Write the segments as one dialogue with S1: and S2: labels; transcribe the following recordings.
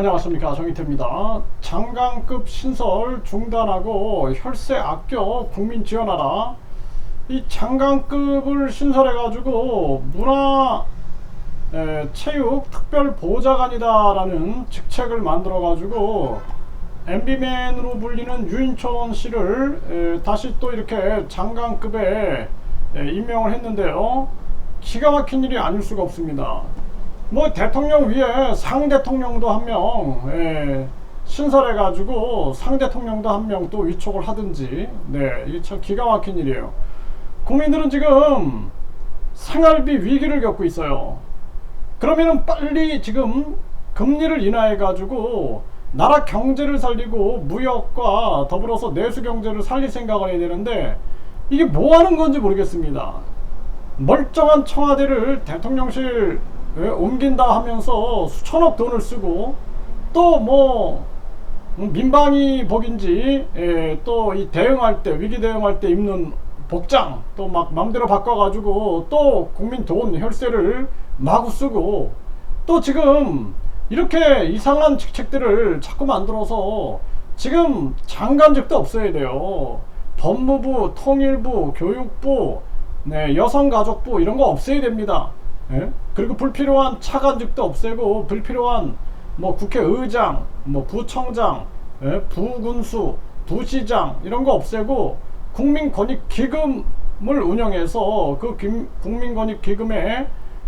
S1: 안녕하십니까 정희태입니다. 장관급 신설 중단하고 혈세 아껴 국민 지원하라. 이 장관급을 신설해가지고 문화 에, 체육 특별 보좌관이다라는 직책을 만들어가지고 MB맨으로 불리는 유인천 씨를 에, 다시 또 이렇게 장관급에 에, 임명을 했는데요. 기가 막힌 일이 아닐 수가 없습니다. 뭐 대통령 위에 상 대통령도 한명 예, 신설해 가지고 상 대통령도 한 명 또 위촉을 하든지 네 이게 참 기가 막힌 일이에요. 국민들은 지금 생활비 위기를 겪고 있어요. 그러면은 빨리 지금 금리를 인하해 가지고 나라 경제를 살리고 무역과 더불어서 내수 경제를 살릴 생각을 해야 되는데 이게 뭐 하는 건지 모르겠습니다. 멀쩡한 청와대를 대통령실 에 옮긴다 하면서 수천억 돈을 쓰고 또뭐 민방위 복인지 또이 대응할 때 위기 대응할 때 입는 복장 또 막 맘대로 바꿔가지고 또 국민 돈 혈세를 마구 쓰고 또 지금 이렇게 이상한 직책들을 자꾸 만들어서 지금 장관직도 없어야 돼요. 법무부, 통일부, 교육부, 네, 여성가족부 이런 거 없애야 됩니다. 예? 그리고 불필요한 차관직도 없애고 불필요한 뭐 국회의장, 뭐 부청장, 예? 부군수, 부시장 이런 거 없애고 국민권익기금을 운영해서 그 김- 국민권익기금에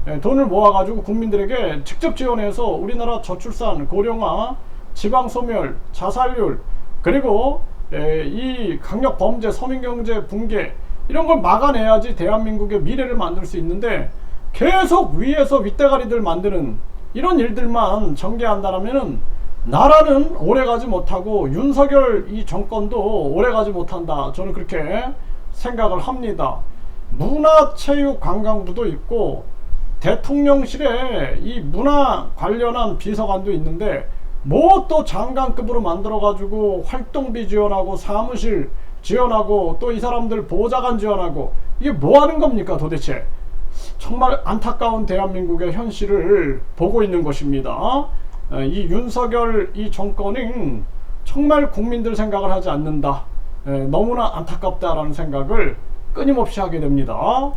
S1: 예, 돈을 모아가지고 국민들에게 직접 지원해서 우리나라 저출산, 고령화, 지방소멸, 자살률 그리고 예, 이 강력 범죄, 서민경제 붕괴 이런 걸 막아내야지 대한민국의 미래를 만들 수 있는데 계속 위에서 윗대가리들 만드는 이런 일들만 전개한다라면은 나라는 오래가지 못하고 윤석열 이 정권도 오래가지 못한다. 저는 그렇게 생각을 합니다. 문화체육관광부도 있고 대통령실에 이 문화 관련한 비서관도 있는데 뭐 또 장관급으로 만들어 가지고 활동비 지원하고 사무실 지원하고 또 이 사람들 보좌관 지원하고 이게 뭐 하는 겁니까 도대체 정말 안타까운 대한민국의 현실을 보고 있는 것입니다. 어, 이 윤석열 이 정권은 정말 국민들 생각을 하지 않는다. 에, 너무나 안타깝다라는 생각을 끊임없이 하게 됩니다.